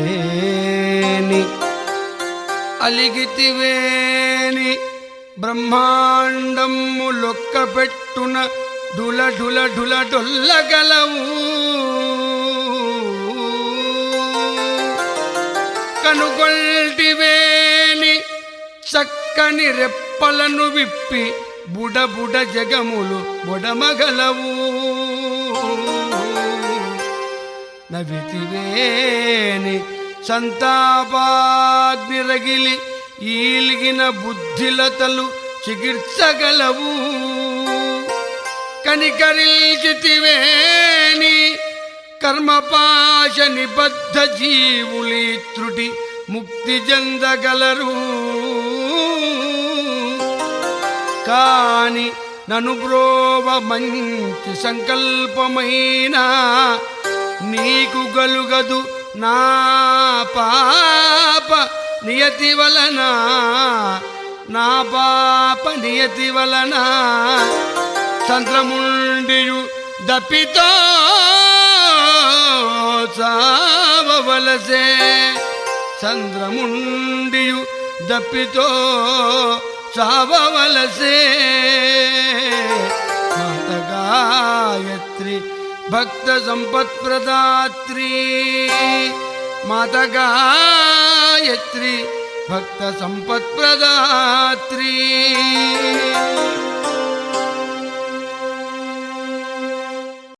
అలిగితివేని అలిగితివేని బ్రహ్మాండములొక్క పెట్టున డుల డుల డుల డొల్లగలవు కనుగొల్టివేని చక్కని రెప్పలను విప్పి బుడబుడ జగములు బొడమగలవు. నవితివేని సంతాపాగ్నిరగిలి ఈలిగిన బుద్ధిలతలు చికిత్సగలవు. కనికరిల్చితివేని కర్మపాశ నిబద్ధ జీవులి త్రుటి ముక్తి చెందగలరు కాని నను బ్రోవ మంచి సంకల్పమైన నీకు గలుగదు నా పాప నియతి వలన నా పాప నియతి వలన. చంద్రముండియు దప్పితో చావవలసే. చంద్రముండియు దప్పితో చావవలసే. మాత గాయత్రి ಭಕ್ತ ಸಂಪತ್ಪ್ರದಾತ್ರಿ ಮಾತಗಾಯತ್ರಿ ಭಕ್ತ ಸಂಪತ್ಪ್ರದಾತ್ರಿ.